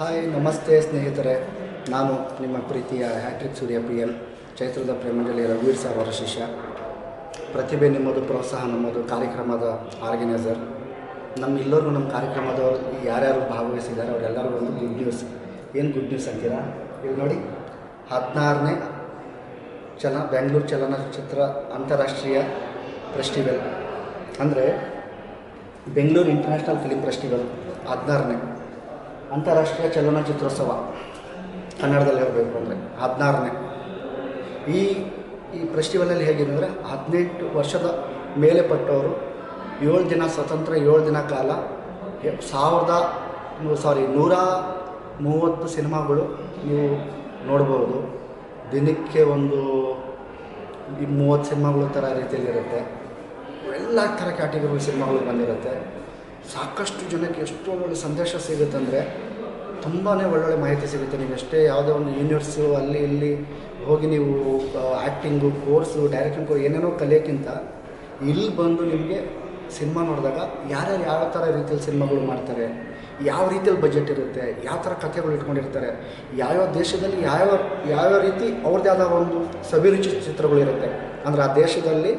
Hi, ನಮಸ್ತೆ ಸ್ನೇಹಿತರೆ. ನಾನು ನಿಮ್ಮ ಪ್ರೀತಿಯ hattrick Surya P L Chaitrada Premanjali ರಘುವೀರ್ ಅವರ ಶಿಷ್ಯ. ಪ್ರತಿಭೆ ನಿಮ್ಮದು, ಪ್ರೋತ್ಸಾಹ ನಮ್ಮದು, ಕಾರ್ಯಕ್ರಮದ ಆರ್ಗನೈಸರ್. ನಮ್ಮ ಎಲ್ಲರಿಗೂ ನಮ್ಮ ಕಾರ್ಯಕ್ರಮದವರು ಯಾರ್ಯಾರು ಭಾಗವಹಿಸಿದ್ದಾರೆ, ಅವರೆಲ್ಲರಿಗೂ ಒಂದು ಗುಡ್ ನ್ಯೂಸ್ ಏನು ಗುಡ್ ನ್ಯೂಸ್ ಅಂತೀರಾ? ಇಲ್ಲಿ ನೋಡಿ, ಹದಿನಾರನೇ ಚಲ, ಬೆಂಗಳೂರು ಚಲನಚಿತ್ರ ಅಂತಾರಾಷ್ಟ್ರೀಯ ಫೆಸ್ಟಿವಲ್ ಅಂದರೆ ಬೆಂಗಳೂರು ಇಂಟರ್ನ್ಯಾಷನಲ್ ಫಿಲಿಂ ಫೆಸ್ಟಿವಲ್ ಹದಿನಾರನೇ. ಅಂತಾರಾಷ್ಟ್ರೀಯ ಚಲನಚಿತ್ರೋತ್ಸವ ಕನ್ನಡದಲ್ಲಿ ಇರಬೇಕು ಅಂದರೆ ಹದಿನಾರನೇ. ಈ ಈ ಫೆಸ್ಟಿವಲಲ್ಲಿ ಹೇಗಿದೆ ಅಂದರೆ ಹದಿನೆಂಟು ವರ್ಷದ ಮೇಲೆ ಪಟ್ಟವರು ಏಳು ದಿನ ಸ್ವತಂತ್ರ, ಏಳು ದಿನ ಕಾಲ ಸಾವಿರದ ಸಾರಿ ನೂರ ಮೂವತ್ತು ಸಿನಿಮಾಗಳು ನೀವು ನೋಡ್ಬೋದು. ದಿನಕ್ಕೆ ಒಂದು ಮೂವತ್ತು ಸಿನಿಮಾಗಳು ಥರ ರೀತಿಯಲ್ಲಿರುತ್ತೆ. ಎಲ್ಲ ಥರ ಕ್ಯಾಟಗರಿ ಸಿನಿಮಾಗಳು ಬಂದಿರುತ್ತೆ. ಸಾಕಷ್ಟು ಜನಕ್ಕೆ ಎಷ್ಟು ಒಳ್ಳೆ ಸಂದೇಶ ಸಿಗುತ್ತೆ ಅಂದರೆ ತುಂಬಾ ಒಳ್ಳೊಳ್ಳೆ ಮಾಹಿತಿ ಸಿಗುತ್ತೆ. ನೀವು ಎಷ್ಟೇ ಯಾವುದೋ ಒಂದು ಯೂನಿವರ್ಸು ಅಲ್ಲಿ ಇಲ್ಲಿ ಹೋಗಿ ನೀವು ಆ್ಯಕ್ಟಿಂಗು ಕೋರ್ಸು ಡೈರೆಕ್ಷನ್ ಕೋರ್ಸ್ ಏನೇನೋ ಕಲಿಯೋಕ್ಕಿಂತ ಇಲ್ಲಿ ಬಂದು ನಿಮಗೆ ಸಿನಿಮಾ ನೋಡಿದಾಗ ಯಾರ್ಯಾರು ಯಾವ ಥರ ರೀತಿಯಲ್ಲಿ ಸಿನಿಮಾಗಳು ಮಾಡ್ತಾರೆ, ಯಾವ ರೀತಿಯಲ್ಲಿ ಬಜೆಟ್ ಇರುತ್ತೆ, ಯಾವ ಥರ ಕಥೆಗಳು ಇಟ್ಕೊಂಡಿರ್ತಾರೆ, ಯಾವ್ಯಾವ ದೇಶದಲ್ಲಿ ಯಾವ್ಯಾವ ಯಾವ್ಯಾವ ರೀತಿ ಅವ್ರದ್ದೇ ಆದ ಒಂದು ಸಭಿರುಚಿ ಚಿತ್ರಗಳಿರುತ್ತೆ ಅಂದರೆ ಆ ದೇಶದಲ್ಲಿ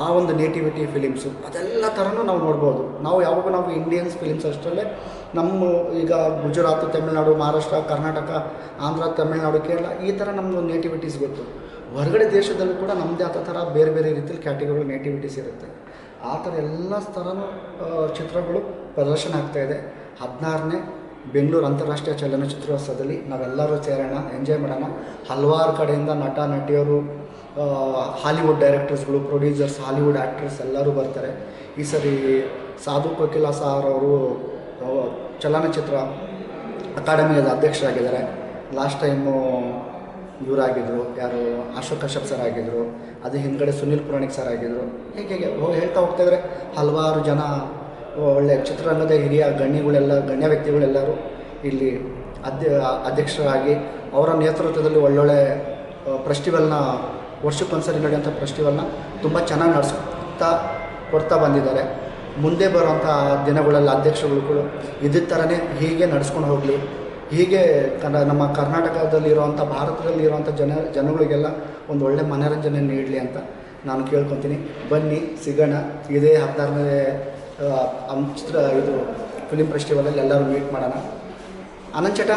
ಆ ಒಂದು ನೇಟಿವಿಟಿ ಫಿಲಿಮ್ಸು ಅದೆಲ್ಲ ಥರನೂ ನಾವು ನೋಡ್ಬೋದು. ನಾವು ಯಾವಾಗ ನಾವು ಇಂಡಿಯನ್ಸ್ ಫಿಲಿಮ್ಸ್ ಅಷ್ಟರಲ್ಲೇ ನಮ್ಮ ಈಗ ಗುಜರಾತ್, ತಮಿಳ್ನಾಡು, ಮಹಾರಾಷ್ಟ್ರ, ಕರ್ನಾಟಕ, ಆಂಧ್ರ, ತಮಿಳ್ನಾಡು, ಕೇರಳ ಈ ಥರ ನಮ್ಮದು ನೇಟಿವಿಟೀಸ್ ಗೊತ್ತು. ಹೊರಗಡೆ ದೇಶದಲ್ಲೂ ಕೂಡ ನಮ್ಮದೇ ಆದ ಥರ ಬೇರೆ ಬೇರೆ ರೀತಿಯಲ್ಲಿ ಕ್ಯಾಟಗರಿ ನೇಟಿವಿಟೀಸ್ ಇರುತ್ತೆ. ಆ ಥರ ಎಲ್ಲ ಥರನೂ ಚಿತ್ರಗಳು ಪ್ರದರ್ಶನ ಆಗ್ತಾಯಿದೆ ಹದಿನಾರನೇ ಬೆಂಗಳೂರು ಅಂತಾರಾಷ್ಟ್ರೀಯ ಚಲನಚಿತ್ರೋತ್ಸವದಲ್ಲಿ ನಾವೆಲ್ಲರೂ ಸೇರೋಣ, ಎಂಜಾಯ್ ಮಾಡೋಣ. ಹಲವಾರು ಕಡೆಯಿಂದ ನಟ, ನಟಿಯರು ಹಾಲಿವುಡ್ ಡೈರೆಕ್ಟರ್ಸ್ಗಳು, ಪ್ರೊಡ್ಯೂಸರ್ಸ್, ಹಾಲಿವುಡ್ ಆ್ಯಕ್ಟರ್ಸ್ ಎಲ್ಲರೂ ಬರ್ತಾರೆ. ಈ ಸರಿ ಸಾಧು ಕೋಕಿಲ ಸಾರ್ ಅವರು ಚಲನಚಿತ್ರ ಅಕಾಡೆಮಿಯ ಅಧ್ಯಕ್ಷರಾಗಿದ್ದಾರೆ. ಲಾಸ್ಟ್ ಟೈಮು ಇವರಾಗಿದ್ದರು ಯಾರು, ಅಶೋಕ್ ಕಶ್ಯಪ್ ಸರ್ ಆಗಿದ್ದರು ಅದು ಹಿಂದ್ಗಡೆ ಸುನಿಲ್ ಪುರಾಣಿಕ್ ಸರ್ ಆಗಿದ್ದರು ಹೀಗೆ ಹೇಗೆ ಹೋಗಿ ಹೇಳ್ತಾ ಹೋಗ್ತಾಯಿದ್ರೆ ಹಲವಾರು ಜನ ಒಳ್ಳೆ ಚಿತ್ರರಂಗದ ಹಿರಿಯ ಗಣ್ಯಗಳೆಲ್ಲ, ಗಣ್ಯ ವ್ಯಕ್ತಿಗಳೆಲ್ಲರೂ ಇಲ್ಲಿ ಅಧ್ಯ ಅಧ್ಯಕ್ಷರಾಗಿ ಅವರ ನೇತೃತ್ವದಲ್ಲಿ ಒಳ್ಳೊಳ್ಳೆ ಫೆಸ್ಟಿವಲ್ನ ವರ್ಷಕ್ಕೊಂದ್ಸರಿ ನಡೆಯುವಂಥ ಫೆಸ್ಟಿವಲ್ನ ತುಂಬ ಚೆನ್ನಾಗಿ ನಡೆಸುತ್ತಾ ಕೊಡ್ತಾ ಬಂದಿದ್ದಾರೆ. ಮುಂದೆ ಬರುವಂಥ ದಿನಗಳಲ್ಲಿ ಕೂಡ ಇದೇ ಥರನೇ ಹೀಗೆ ನಡೆಸ್ಕೊಂಡು ಹೋಗಲಿ. ಹೀಗೆ ಕನ್ನ ನಮ್ಮ ಕರ್ನಾಟಕದಲ್ಲಿರುವಂಥ ಭಾರತದಲ್ಲಿರುವಂಥ ಜನ, ಜನಗಳಿಗೆಲ್ಲ ಒಂದು ಒಳ್ಳೆ ಮನೋರಂಜನೆ ನೀಡಲಿ ಅಂತ ನಾನು ಕೇಳ್ಕೊತೀನಿ. ಬನ್ನಿ, ಸಿಗೋಣ. ಇದೇ ಹದಿನಾರನೇ ಚಿತ್ರ ಇದು ಫಿಲಿಮ್ ಫೆಸ್ಟಿವಲಲ್ಲಿ ಎಲ್ಲರೂ ಮೀಟ್ ಮಾಡೋಣ. ಆನಂದ್ ಚಟ?